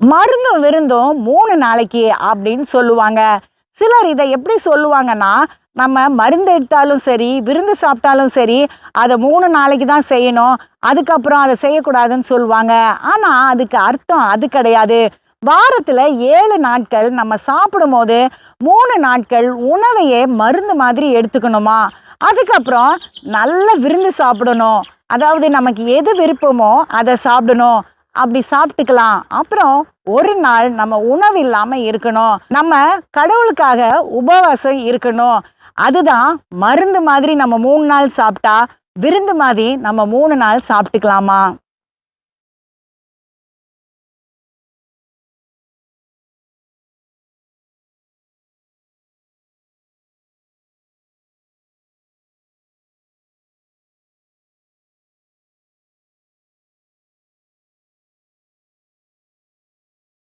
மருந்தும் விருந்தும் மூணு நாளைக்கு அப்படின்னு சொல்லுவாங்க. சிலர் இதை எப்படி சொல்லுவாங்கன்னா நம்ம மருந்து எடுத்தாலும் சரி விருந்து சாப்பிட்டாலும் சரி அதை மூணு நாளைக்கு தான் செய்யணும் அதுக்கப்புறம் அதை செய்யக்கூடாதுன்னு சொல்லுவாங்க. ஆனால் அதுக்கு அர்த்தம் அது கிடையாது. வாரத்தில் ஏழு நாட்கள் நம்ம சாப்பிடும் போது மூணு நாட்கள் உணவையே மருந்து மாதிரி எடுத்துக்கணுமா? அதுக்கப்புறம் நல்ல விருந்து சாப்பிடணும். அதாவது நமக்கு எது விருப்பமோ அதை சாப்பிடணும். அப்படி சாப்பிட்டுக்கலாம். அப்புறம் ஒரு நாள் நம்ம உணவு இல்லாமல் இருக்கணும். நம்ம கடவுளுக்காக உபவாசம் இருக்கணும். அதுதான் மருந்து மாதிரி நம்ம மூணு நாள் சாப்பிட்டா விருந்து மாதிரி நம்ம மூணு நாள் சாப்பிட்டுக்கலாமா?